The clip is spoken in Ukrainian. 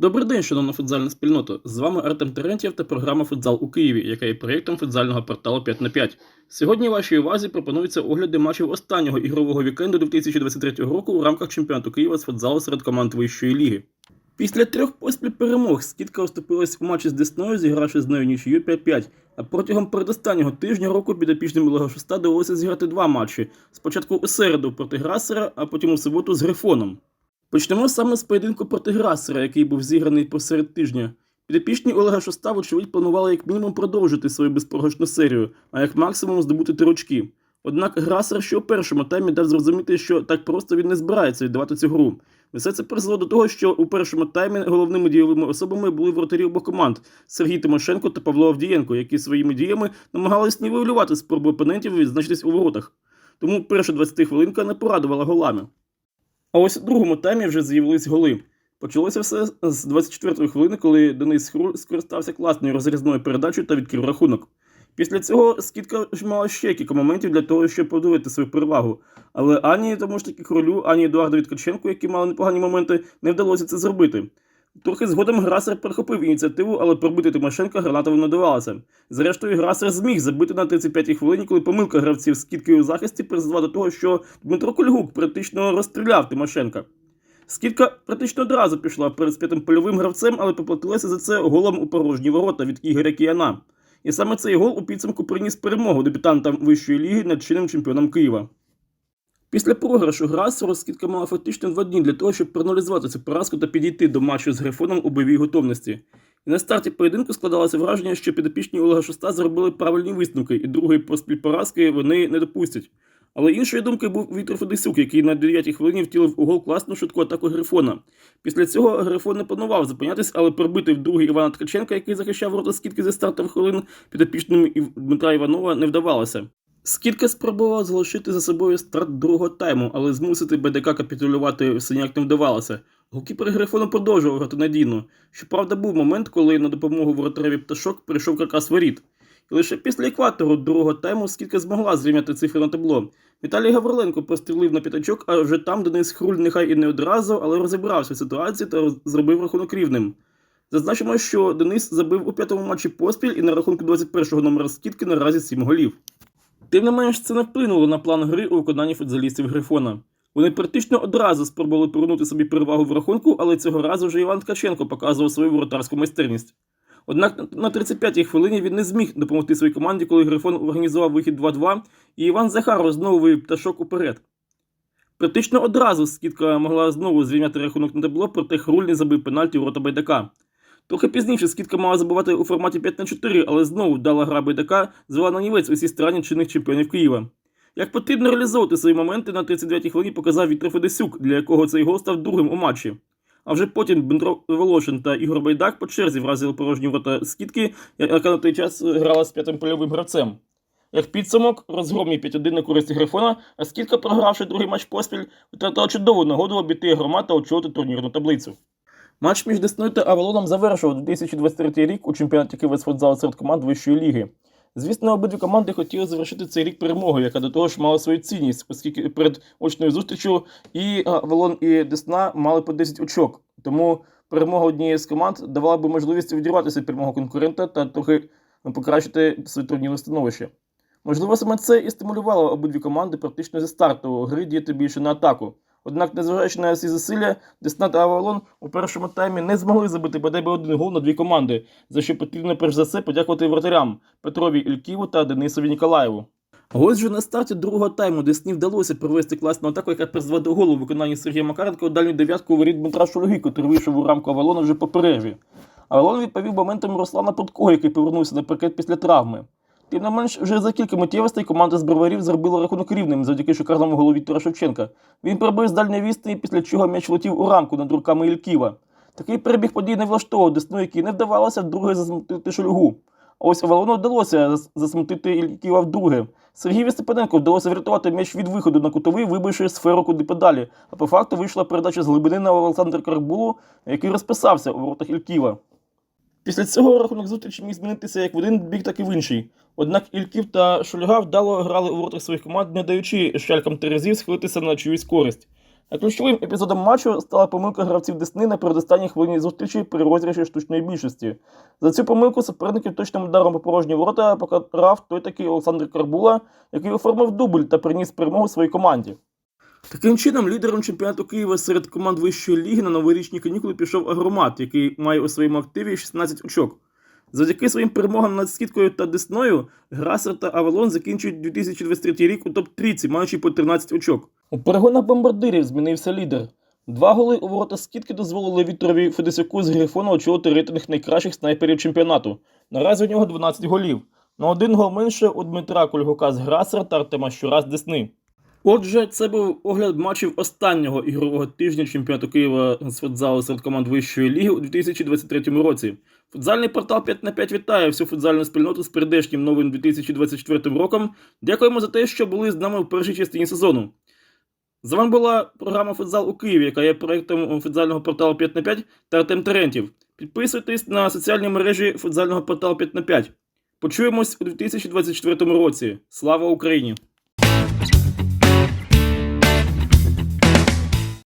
Добрий день, шановна футзальна спільнота. З вами Артем Терентьєв та програма Футзал у Києві, яка є проєктом футзального порталу 5 на 5. Сьогодні вашій увазі пропонуються огляди матчів останнього ігрового вікенду 2023 року у рамках чемпіонату Києва з футзалу серед команд вищої ліги. Після трьох поспіль перемог скидка оступилась у матчі з Десною, зігравши з нею нічию 5-5. А протягом передостаннього тижня року підопічним Олега Шуста довелося зіграти два матчі: спочатку у середу проти Грасера, а потім у суботу з Грифоном. Почнемо саме з поєдинку проти Грасера, який був зіграний посеред тижня. Підопічні Олега Шоста, вочевидь, планували як мінімум продовжити свою безпрограшну серію, а як максимум здобути три очки. Однак Грасер ще у першому таймі дав зрозуміти, що так просто він не збирається віддавати цю гру. Все це призвело до того, що у першому таймі головними дієвими особами були воротарі обох команд Сергій Тимошенко та Павло Авдієнко, які своїми діями намагались нівелювати спробу опонентів відзначитись у воротах. Тому перша 20 хвилинка не порадувала голами. А ось у другому таймі вже з'явились голи. Почалося все з 24-ї хвилини, коли Денис Хруль скористався класною розрізною передачею та відкрив рахунок. Після цього скітка ж мала ще кілька моментів для того, щоб подивити свою перевагу. Але ані тому ж таки королю, ані Едуарду Ткаченку, які мали непогані моменти, не вдалося це зробити. Трохи згодом Грасер перехопив ініціативу, але пробити Тимошенка гранатовим не давалося. Зрештою, Грасер зміг забити на 35-й хвилині, коли помилка гравців з скидкою у захисті призвела до того, що Дмитро Кульгук практично розстріляв Тимошенка. Скидка практично одразу пішла перед сп'ятим польовим гравцем, але поплатилася за це голом у порожні ворота від Ігоря Кіяна. І саме цей гол у підсумку приніс перемогу дебютантам вищої ліги над чинним чемпіоном Києва. Після програшу Грасеру скидка мала фактично два дні для того, щоб проаналізувати цю поразку та підійти до матчу з Грифоном у бойовій готовності. І на старті поєдинку складалося враження, що підопічні Олега Шоста зробили правильні висновки, і другої поспіль поразки вони не допустять. Але іншої думки був Віктор Федесюк, який на 9-й хвилині втілив у гол класну швидку атаку Грифона. Після цього Грифон не планував зупинятись, але пробити в другий Івана Ткаченка, який захищав ворота скидки зі стартових хвилин, підопічним Дмитра Іванова не вдавалося. Скидка спробувала залишити за собою старт другого тайму, але змусити БДК капітулювати все ніяк не вдавалося. Голкіпер Грифону продовжував грати надійно. Щоправда, був момент, коли на допомогу воротареві пташок прийшов каркас воріт. І лише після екватору другого тайму скидка змогла зрівняти цифри на табло. Віталій Гавриленко прострілив на п'ятачок, а вже там Денис Хруль нехай і не одразу, але розібрався в ситуації та зробив рахунок рівним. Зазначимо, що Денис забив у п'ятому матчі поспіль і на рахунку 21-го номера скидки наразі 7 голів. Тим не менш, це не вплинуло на план гри у виконанні футзалістів Грифона. Вони практично одразу спробували повернути собі перевагу в рахунку, але цього разу вже Іван Ткаченко показував свою воротарську майстерність. Однак на 35-й хвилині він не зміг допомогти своїй команді, коли Грифон організував вихід 2-2, і Іван Захаров знову вивів пташок уперед. Практично одразу скидка могла знову звільняти рахунок на табло, проте Хруль не забив пенальті у рота Байдака. Трохи пізніше скидка мала забувати у форматі 5 на 4, але знову вдала гра Байдака звела на нівець усі стороні чинних чемпіонів Києва. Як потрібно реалізовувати свої моменти на 39-й хвилині показав Віктор Федесюк, для якого цей гол став другим у матчі. А вже потім Дмитро Волошин та Ігор Байдак по черзі вразили порожні ворота скидки, яка на той час грала з п'ятим польовим гравцем. Як підсумок, розгромні 5-1 на користь Грифона, а скидка, програвши другий матч поспіль, втратила чудову нагоду обійти громад та очолити турнірну таблицю. Матч між Десною та Авалоном завершував 2023 рік у чемпіонаті Києва з футзалу серед команд вищої ліги. Звісно, обидві команди хотіли завершити цей рік перемогою, яка до того ж мала свою цінність, оскільки перед очною зустрічю і Авалон, і Десна мали по 10 очок. Тому перемога однієї з команд давала б можливість відірватися від прямого конкурента та трохи покращити своє турнірне становище. Можливо, саме це і стимулювало обидві команди практично зі старту гри діяти більше на атаку. Однак, незважаючи на всі зусилля, Десна та Авалон у першому таймі не змогли забити бодай би один гол на дві команди, за що потрібно перш за все подякувати вратарям Петрові Ільківу та Денисові Ніколаєву. Ось же на старті другого тайму Десні вдалося провести класну атаку, яка призвела до голу у виконанні Сергія Макаренка у дальню дев'ятку воріт Дмитра Шульги, котрий вийшов у рамку Авалона вже по перерві. Авалон відповів моментом Руслана Пруткова, який повернувся на після травми. Тим не менш, вже за кілька миттєвостей команда з броварів зробила рахунок рівним завдяки шикарному голу Віктора Шевченка. Він пробив з дальньої відстані, після чого м'яч летів у рамку над руками Ільківа. Такий перебіг подій не влаштовував Десну, який не вдавалося вдруге засмутити Шульгу. А ось Авалону вдалося засмутити Ільківа вдруге. Сергію Степаненко вдалося врятувати м'яч від виходу на кутовий, вибивши сферу куди подалі. А по факту вийшла передача з глибини на Олександра Карбулу, який розписався у воротах Ільківа. Після цього рахунок зустрічі міг змінитися як в один бік, так і в інший. Однак Ільків та Шульга вдало грали у воротах своїх команд, не даючи шалькам Терезів схилитися на чиюсь користь. А ключовим епізодом матчу стала помилка гравців Десни на передостанній хвилині зустрічі при розіграші штучної більшості. За цю помилку суперників точним ударом по порожні ворота покарав той такий Олександр Карбула, який оформив дубль та приніс перемогу своїй команді. Таким чином, лідером чемпіонату Києва серед команд вищої ліги на новорічні канікули пішов Агромат, який має у своєму активі 16 очок. Завдяки своїм перемогам над Скіткою та Десною, Грасер та Авалон закінчують 2023 рік у топ-трійці, маючи по 13 очок. У перегонах бомбардирів змінився лідер. Два голи у ворота Скітки дозволили Вікторові Федесюку з Грифона очолити рейтинг найкращих снайперів чемпіонату. Наразі у нього 12 голів. На один гол менше у Дмитра Кульгука з Грасера та Артема Щура Десни. Отже, це був огляд матчів останнього ігрового тижня чемпіонату Києва з футзалу серед команд вищої ліги у 2023 році. Футзальний портал 5 на 5 вітає всю футзальну спільноту з прийдешнім новим 2024 роком. Дякуємо за те, що були з нами в першій частині сезону. З вами була програма Футзал у Києві, яка є проєктом футзального порталу 5 на 5 та Артем Терентів. Підписуйтесь на соціальні мережі футзального порталу 5 на 5. Почуємось у 2024 році. Слава Україні!